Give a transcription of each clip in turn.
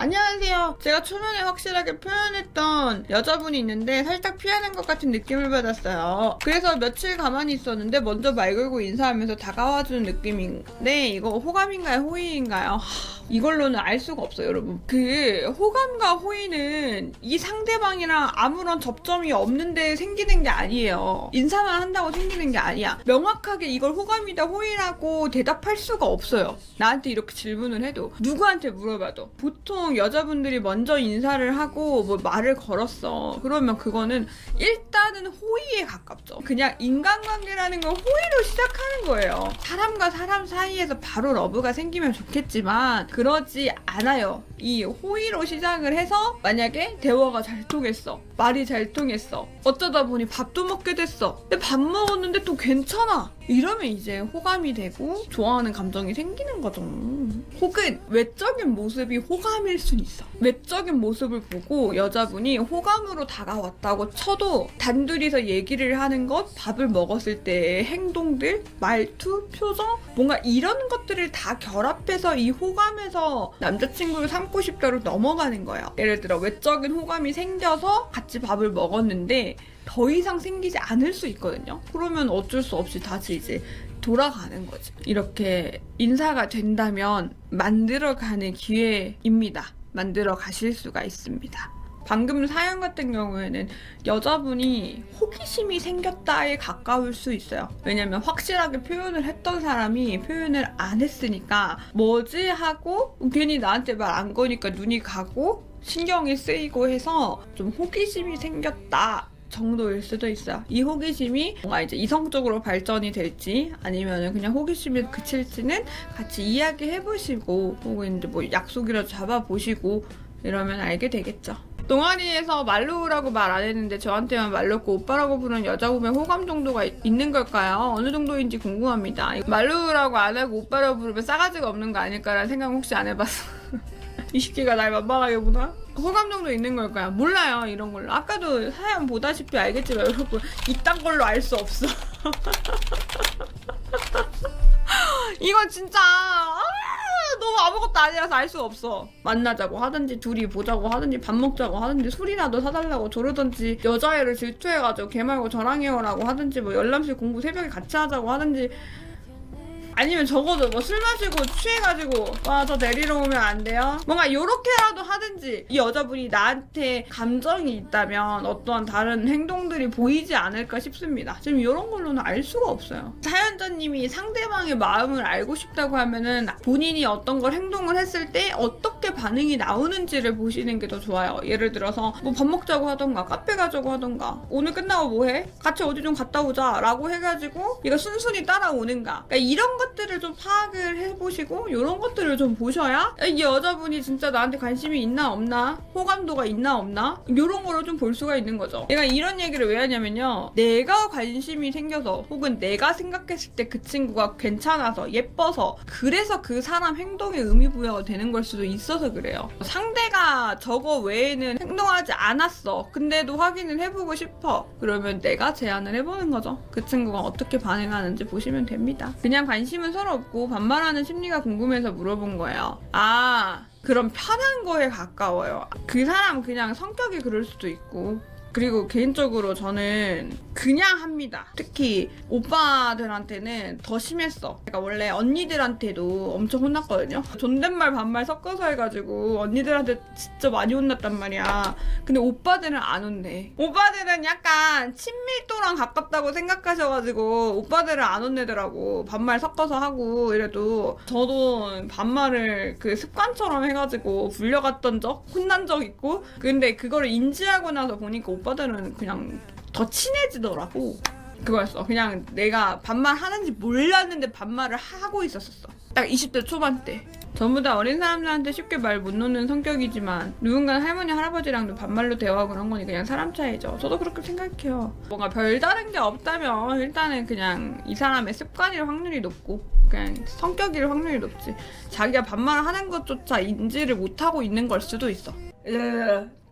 안녕하세요. 제가 초면에 확실하게 표현했던 여자분이 있는데 살짝 피하는 것 같은 느낌을 받았어요. 그래서 며칠 가만히 있었는데 먼저 말 걸고 인사하면서 다가와주는 느낌인데 이거 호감인가요? 호의인가요? 하, 이걸로는 알 수가 없어요, 여러분. 그 호감과 호의는 이 상대방이랑 아무런 접점이 없는데 생기는 게 아니에요. 인사만 한다고 생기는 게 아니야. 명확하게 이걸 호감이다, 호의라고 대답할 수가 없어요. 나한테 이렇게 질문을 해도 누구한테 물어봐도 보통 여자분들이 먼저 인사를 하고 뭐 말을 걸었어. 그러면 그거는 일단은 호의에 가깝죠. 그냥 인간관계라는 건 호의로 시작하는 거예요. 사람과 사람 사이에서 바로 러브가 생기면 좋겠지만 그러지 않아요. 이 호의로 시작을 해서 만약에 대화가 잘 통했어. 말이 잘 통했어. 어쩌다 보니 밥도 먹게 됐어. 근데 밥 먹었는데 또 괜찮아. 이러면 이제 호감이 되고 좋아하는 감정이 생기는 거죠. 혹은 외적인 모습이 호감일 순 있어. 외적인 모습을 보고 여자분이 호감으로 다가왔다고 쳐도 단둘이서 얘기를 하는 것, 밥을 먹었을 때의 행동들, 말투, 표정, 뭔가 이런 것들을 다 결합해서 이 호감에서 남자친구를 삼고 싶다로 넘어가는 거예요. 예를 들어 외적인 호감이 생겨서 같이 밥을 먹었는데 더 이상 생기지 않을 수 있거든요. 그러면 어쩔 수 없이 다시 이제 돌아가는 거지. 이렇게 인사가 된다면 만들어가는 기회입니다. 만들어 가실 수가 있습니다. 방금 사연 같은 경우에는 여자분이 호기심이 생겼다에 가까울 수 있어요. 왜냐면 확실하게 표현을 했던 사람이 표현을 안 했으니까 뭐지 하고 괜히 나한테 말 안 거니까 눈이 가고 신경이 쓰이고 해서 좀 호기심이 생겼다. 정도일 수도 있어요. 이 호기심이 뭔가 이제 이성적으로 발전이 될지 아니면 그냥 호기심이 그칠지는 같이 이야기해 보시고 혹은 이제 뭐 약속이라도 잡아 보시고 이러면 알게 되겠죠. 동아리에서 말로우라고 말 안 했는데 저한테만 말로고 오빠라고 부르는 여자 보면 호감 정도가 있- 있는 걸까요? 어느 정도인지 궁금합니다. 말로우라고 안 하고 오빠라고 부르면 싸가지가 없는 거 아닐까라는 생각 혹시 안 해봤어? 이 새끼가 날 만만하게 보나? 호감 정도 있는 걸까요? 몰라요 이런 걸로. 아까도 사연 보다시피 알겠지만 여러분 이딴 걸로 알 수 없어. 이건 진짜 아, 너무 아무것도 아니라서 알 수가 없어. 만나자고 하든지 둘이 보자고 하든지 밥 먹자고 하든지 술이라도 사달라고 저러든지 여자애를 질투해가지고 걔 말고 저랑 해요라고 하든지 뭐 열람실 공부 새벽에 같이 하자고 하든지 아니면 적어도 뭐 술 마시고 취해가지고 와 저 데리러 오면 안 돼요? 뭔가 요렇게라도 하든지 이 여자분이 나한테 감정이 있다면 어떠한 다른 행동들이 보이지 않을까 싶습니다. 지금 이런 걸로는 알 수가 없어요. 사연자님이 상대방의 마음을 알고 싶다고 하면은 본인이 어떤 걸 행동을 했을 때 어떻게 반응이 나오는지를 보시는 게 더 좋아요. 예를 들어서 뭐 밥 먹자고 하던가 카페 가자고 하던가 오늘 끝나고 뭐 해? 같이 어디 좀 갔다 오자 라고 해가지고 얘가 순순히 따라오는가 그러니까 이런 것 들을 좀 파악을 해보시고 이런 것들을 좀 보셔야 이 여자분이 진짜 나한테 관심이 있나 없나? 호감도가 있나 없나? 이런 거를 좀 볼 수가 있는 거죠. 내가 이런 얘기를 왜 하냐면요. 내가 관심이 생겨서 혹은 내가 생각했을 때 그 친구가 괜찮아서 예뻐서 그래서 그 사람 행동에 의미부여가 되는 걸 수도 있어서 그래요. 상대가 저거 외에는 행동하지 않았어. 근데도 확인을 해보고 싶어. 그러면 내가 제안을 해보는 거죠. 그 친구가 어떻게 반응하는지 보시면 됩니다. 그냥 관심은 서로 없고 반말하는 심리가 궁금해서 물어본 거예요. 아 그럼 편한 거에 가까워요. 그 사람 그냥 성격이 그럴 수도 있고 그리고 개인적으로 저는 그냥 합니다. 특히 오빠들한테는 더 심했어. 제가 원래 언니들한테도 엄청 혼났거든요. 존댓말 반말 섞어서 해가지고 언니들한테 진짜 많이 혼났단 말이야. 근데 오빠들은 안 혼내. 오빠들은 약간 친밀도랑 가깝다고 생각하셔가지고 오빠들은 안 혼내더라고. 반말 섞어서 하고 이래도 저도 반말을 그 습관처럼 해가지고 불려갔던 적, 혼난 적 있고 근데 그거를 인지하고 나서 보니까 오빠들은 그냥 더 친해지더라고. 그거였어. 그냥 내가 반말 하는지 몰랐는데 반말을 하고 있었었어. 딱 20대 초반 때. 전부 다 어린 사람들한테 쉽게 말 못 놓는 성격이지만 누군가는 할머니 할아버지랑도 반말로 대화하고 그런 거니 그냥 사람 차이죠. 저도 그렇게 생각해요. 뭔가 별다른 게 없다면 일단은 그냥 이 사람의 습관일 확률이 높고 그냥 성격일 확률이 높지. 자기가 반말을 하는 것조차 인지를 못하고 있는 걸 수도 있어.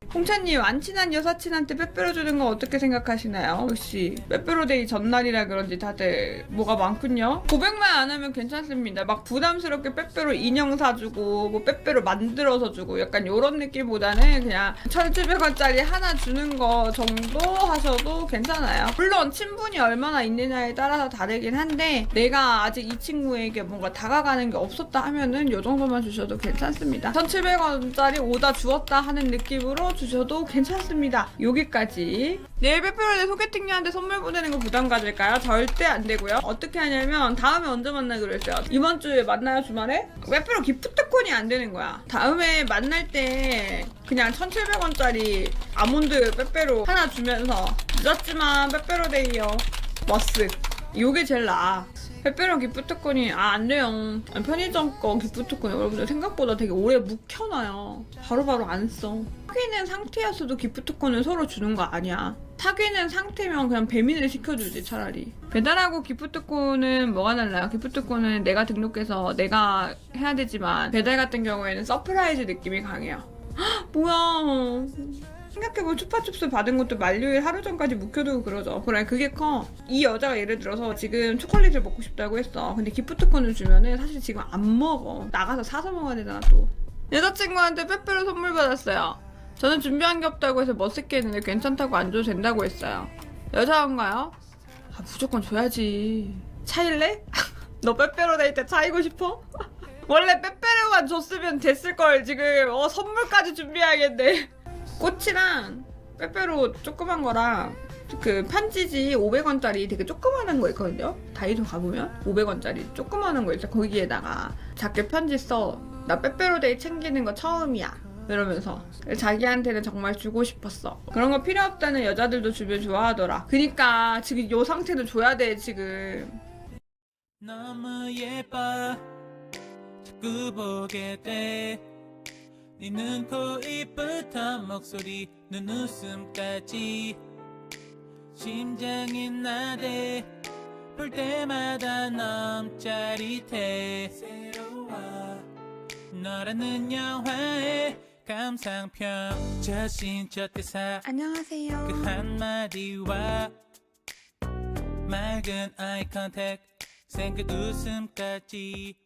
으, 홍차님 안 친한 여사친한테 빼빼로 주는 거 어떻게 생각하시나요? 역시 빼빼로데이 전날이라 그런지 다들 뭐가 많군요. 고백만 안 하면 괜찮습니다. 막 부담스럽게 빼빼로 인형 사주고 뭐 빼빼로 만들어서 주고 약간 요런 느낌보다는 그냥 1,700원짜리 하나 주는 거 정도 하셔도 괜찮아요. 물론 친분이 얼마나 있느냐에 따라서 다르긴 한데 내가 아직 이 친구에게 뭔가 다가가는 게 없었다 하면은 요 정도만 주셔도 괜찮습니다. 1,700원짜리 오다 주었다 하는 느낌으로 주셔도 괜찮습니다. 여기까지. 내일 빼빼로데 소개팅녀한테 선물 보내는 거 부담 가질까요? 절대 안 되고요. 어떻게 하냐면 다음에 언제 만나기로 했어요. 이번 주에 만나요 주말에? 빼빼로 기프트콘이 안 되는 거야. 다음에 만날 때 그냥 1,700원짜리 아몬드 빼빼로 하나 주면서 늦었지만 빼빼로 데이요. 머쓱. 요게 제일 나아. 빼빼로 기프트콘이 아 안 돼요. 편의점 거 기프트콘 여러분들 생각보다 되게 오래 묵혀놔요. 바로 바로 안 써. 사귀는 상태였어도 기프트콘을 서로 주는 거 아니야. 사귀는 상태면 그냥 배민을 시켜주지 차라리. 배달하고 기프트콘은 뭐가 달라요? 기프트콘은 내가 등록해서 내가 해야 되지만 배달 같은 경우에는 서프라이즈 느낌이 강해요. 헉, 뭐야. 생각해보면 추파춥스 받은 것도 만료일 하루 전까지 묵혀두고 그러죠. 그래, 그게 커. 이 여자가 예를 들어서 지금 초콜릿을 먹고 싶다고 했어. 근데 기프트콘을 주면은 사실 지금 안 먹어. 나가서 사서 먹어야 되잖아, 또. 여자친구한테 빼빼로 선물 받았어요. 저는 준비한 게 없다고 해서 멋있게 했는데 괜찮다고 안 줘도 된다고 했어요. 여자인가요? 아, 무조건 줘야지. 차일래? 너 빼빼로 데이 때 차이고 싶어? 원래 빼빼로만 줬으면 됐을 걸. 지금 어, 선물까지 준비해야겠네. 꽃이랑 빼빼로 조그만 거랑 그 편지지 500원짜리 되게 조그만한 거 있거든요. 다이소 가보면 500원짜리 조그만한 거 있어. 거기에다가 작게 편지 써. 나 빼빼로데이 챙기는 거 처음이야. 이러면서 자기한테는 정말 주고 싶었어. 그런 거 필요 없다는 여자들도 주변 좋아하더라. 그니까 지금 요 상태도 줘야 돼 지금. 너무 예뻐 자꾸 보게 돼 네 눈, 코, 입부터 목소리, 눈웃음까지. 심장이 나대 볼 때마다 너무 짜릿해 새로워. 너라는 영화의 감상평. 저신 저 대사 안녕하세요. 그 한마디와 맑은 아이 컨택 생각 웃음까지